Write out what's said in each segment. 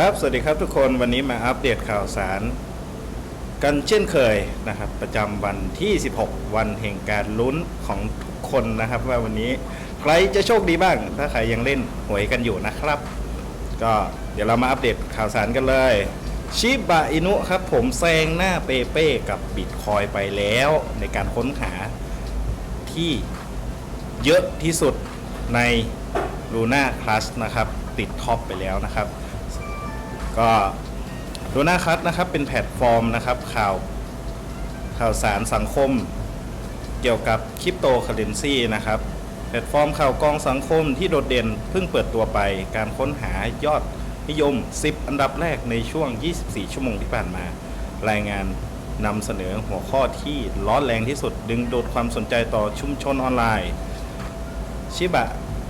ครับ สวัสดีครับทุกคน วันนี้มาอัปเดตข่าวสาร กันเช่นเคยนะครับ ประจำวันที่ 16 วันแห่งการลุ้นของทุกคนนะครับ ว่าวันนี้ใครจะโชคดีบ้าง ถ้าใครยังเล่นหวยกันอยู่นะครับ ก็เดี๋ยวเรามาอัปเดตข่าวสารกันเลยชิบะอินุครับ ผมแซงหน้าเปเป้กับบิตคอยไปแล้วในการค้นหาที่เยอะที่สุดใน Luna Plus นะครับ ติดท็อปไปแล้วนะครับ ก็ลูหน่าคัทนะครับเป็นแพลตฟอร์มนะครับข่าวข่าวสารสังคม เกี่ยวกับคริปโตเคอเรนซีนะครับแพลตฟอร์มข่าวกองสังคมที่โดดเด่นเพิ่งเปิดตัวไป การค้นหายอดนิยม 10 อันดับแรกในช่วง 24 ชั่วโมงที่ผ่านมา รายงานนำเสนอหัวข้อที่ร้อนแรงที่สุด ดึงดูดความสนใจต่อชุมชนออนไลน์ ชิบะ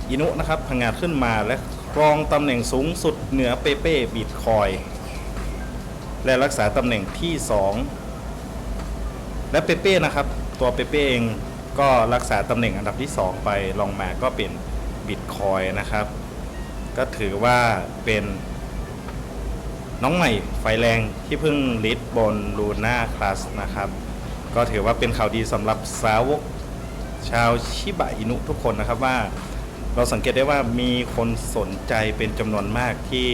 อินุนะครับพังงาดขึ้นมาและ ครองตำแหน่งสูงสุดเหนือเปเป้บิตคอยและรักษาตำแหน่งที่ 2 และเปเป้นะครับ ตัวเปเป้เองก็รักษาตำแหน่งอันดับที่ 2 ไปลองมาก็เป็นบิตคอยนะครับ ก็ถือว่าเป็นน้องใหม่ไฟแรงที่เพิ่งลิดบนลูน่าคลาสนะครับ ก็ถือว่าเป็นข่าวดีสำหรับสาวกชาวชิบะอินุทุกคนนะครับว่า เราสังเกตได้ว่ามีคนสนใจเป็นจำนวนมากที่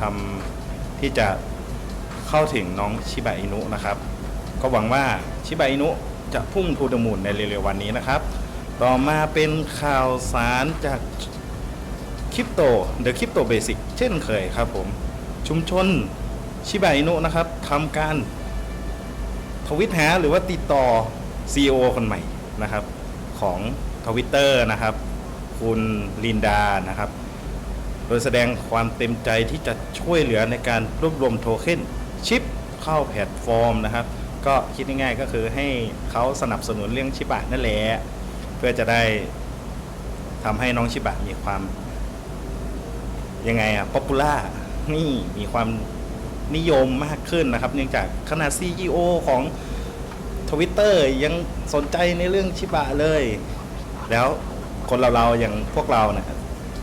ทำที่จะเข้าถึงน้องชิบะอินุนะครับ ก็หวังว่าชิบะอินุจะพุ่งทูดมูลในเร็วๆวันนี้นะครับ ต่อมาเป็นข่าวสารจากคริปโต The Crypto Basic เช่นเคยครับผม ชุมชนชิบะอินุนะครับทำการทวิตหาหรือว่าติดต่อ CEO คนใหม่นะครับ ของทวิตเตอร์นะครับ คุณลินดานะครับ โดยแสดงความเต็มใจที่จะช่วยเหลือในการรวบรวมโทเค็นชิปเข้าแพลตฟอร์มนะครับ ก็คิดง่ายๆก็คือให้เขาสนับสนุนเรื่องชิบะนั่นแหละเพื่อจะได้ทำให้น้องชิบะมีความยังไงอะป๊อปปูล่านี่มีความนิยมมากขึ้นนะครับ เนื่องจากขนาด CEO ของ Twitter ยังสนใจในเรื่องชิบะเลย แล้ว คนเราเราๆอย่างพวกเราเนี่ย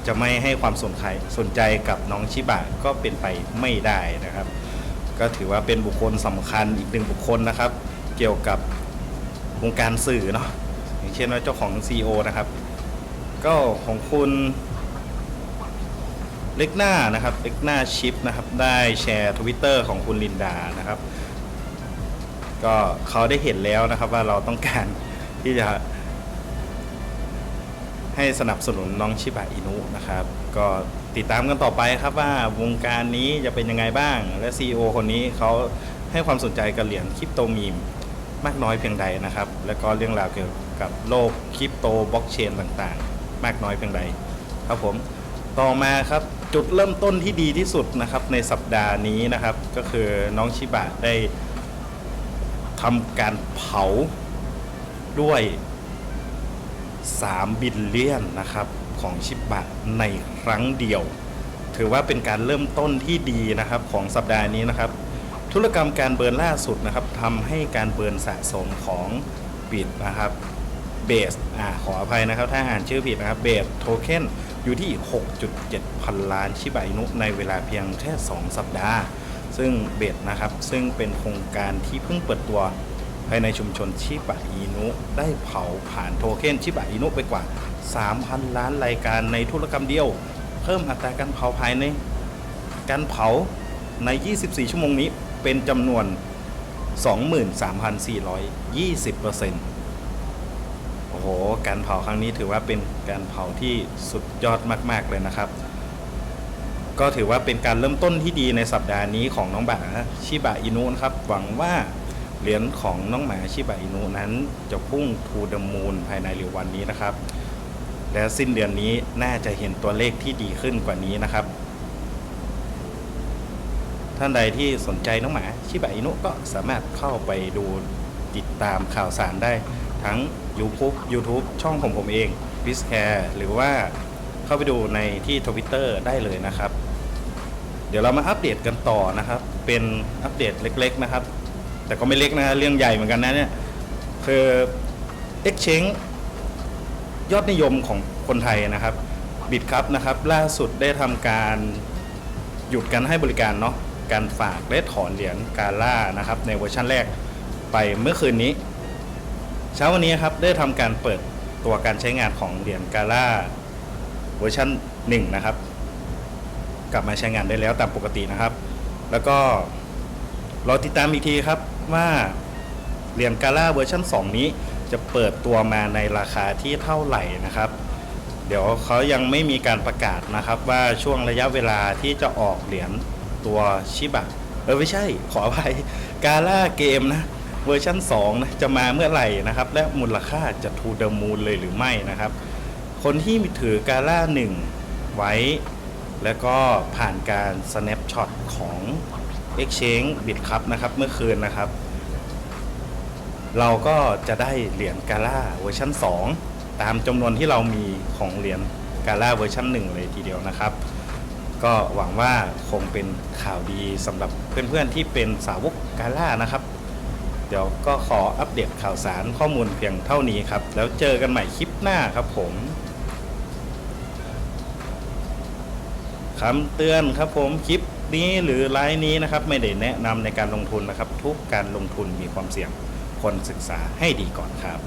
จะไม่ให้ความสนใจสนใจกับน้องชิบะก็เป็นไปไม่ได้นะครับ ก็ถือว่าเป็นบุคคลสำคัญอีกหนึ่งบุคคลนะครับ เกี่ยวกับวงการสื่อเนาะอย่างเช่นว่าเจ้าของ CEO นะครับ ก็ของคุณเล็กหน้านะครับเล็กหน้าชิปนะครับ ได้แชร์ทวิตเตอร์ของคุณลินดานะครับ ก็เขาได้เห็นแล้วนะครับว่าเราต้องการที่จะ ให้สนับสนุนน้องชิบะอินุนะครับ ก็ติดตามกันต่อไปครับว่าวงการนี้จะเป็นยังไงบ้าง และ CEO คนนี้เขาให้ความสนใจกับเหรียญคริปโตมีมมากน้อยเพียงใดนะครับ แล้วก็เรื่องราวเกี่ยวกับโลกคริปโตบล็อกเชนต่างๆ มากน้อยเพียงใด ครับผมต่อมาครับจุดเริ่มต้นที่ดีที่สุดนะครับในสัปดาห์นี้นะครับ ก็คือน้องชิบะได้ทำการเผาด้วย 3 บิลเลียนนะครับของชิบะในครั้งเดียว ถือว่าเป็นการเริ่มต้นที่ดีนะครับของสัปดาห์นี้นะครับ ธุรกรรมการเบิร์นล่าสุดนะครับทำให้การเบิร์นสะสมของบิตนะครับเบสอ่าขออภัยนะครับ ถ้าอ่านชื่อผิดนะครับเบสโทเค็นอยู่ที่ 6.7 พันล้านชิบะอินุในเวลาเพียงแค่ 2 สัปดาห์ ซึ่งเบสนะครับ ซึ่งเป็นโครงการที่เพิ่งเปิดตัว ภายในชุมชนชิบะอินุ ได้เผาผ่านโทเค็นชิบะอินุไปกว่า 3,000 ล้านรายการในธุรกรรมเดียว เพิ่มอัตราการเผาภายใน การเผาใน 24 ชั่วโมงนี้เป็นจำนวน 23,420%โอ้โห การเผาครั้งนี้ถือว่าเป็นการเผาที่สุดยอดมาก ๆ เลยนะครับ ก็ถือว่าเป็นการเริ่มต้นที่ดีในสัปดาห์นี้ของน้องบาชิบะอินุนะครับ หวังว่า เหรียญของน้องหมาชิบะอินุนั้นจะพุ่งทูดมูลภายในเร็ววันนี้นะครับ และสิ้นเดือนนี้น่าจะเห็นตัวเลขที่ดีขึ้นกว่านี้นะครับ ท่านใดที่สนใจน้องหมาชิบะอินุก็สามารถเข้าไปดูติดตามข่าวสารได้ทั้ง YouTube YouTube ช่องของผมเอง b i z c a r e หรือว่าเข้าไปดูในที่ Twitter ได้เลยนะครับ เดี๋ยวเรามาอัปเดตกันต่อนะครับ เป็นอัปเดตเล็ก ๆ นะครับ แต่ก็ไม่เล็กนะเรื่องใหญ่เหมือนกันนะเนี่ยคือ Exchange ยอดนิยมของคนไทยนะครับบิตครับนะครับ ล่าสุดได้ทำการหยุดการให้บริการเนาะการฝากและถอนเหรียญกาล่านะครับ ในเวอร์ชันแรกไปเมื่อคืนนี้ เช้าวันนี้ครับได้ทำการเปิดตัวการใช้งานของเหรียญกาล่าเวอร์ชัน1นะครับ กลับมาใช้งานได้แล้วตามปกตินะครับ แล้วก็รอติดตามอีกทีครับ ว่าเหรียญกาล่าเวอร์ชัน2 นี้จะเปิดตัวมาในราคาที่เท่าไหร่นะครับ เดี๋ยวเขายังไม่มีการประกาศนะครับว่าช่วงระยะเวลาที่จะออกเหรียญตัวชิบะเออไม่ใช่ขออภัยกาล่าเกมนะเวอร์ชัน2นะจะมาเมื่อไหร่นะครับ และมูลค่าจะทูเดมูลเลยหรือไม่นะครับ คนที่มีถือกาล่า1 ไว้ แล้วก็ผ่านการ snapshot ของ Exchange Bit ครับนะครับเมื่อคืนนะครับ เราก็จะได้เหรียญกาล่าเวอร์ชัน2 ตามจำนวนที่เรามีของเหรียญกาล่าเวอร์ชัน1 เลยทีเดียวนะครับ ก็หวังว่าคงเป็นข่าวดีสำหรับเพื่อนๆที่เป็นสาวกกาล่านะครับ เดี๋ยวก็ขออัปเดตข่าวสารข้อมูลเพียงเท่านี้ครับ แล้วเจอกันใหม่คลิปหน้าครับผมคำเตือนครับผมคลิปนี้หรือไลน์นี้นะครับ ไม่ได้แนะนำในการลงทุนนะครับ ทุกการลงทุนมีความเสี่ยง คนศึกษาให้ดีก่อนครับ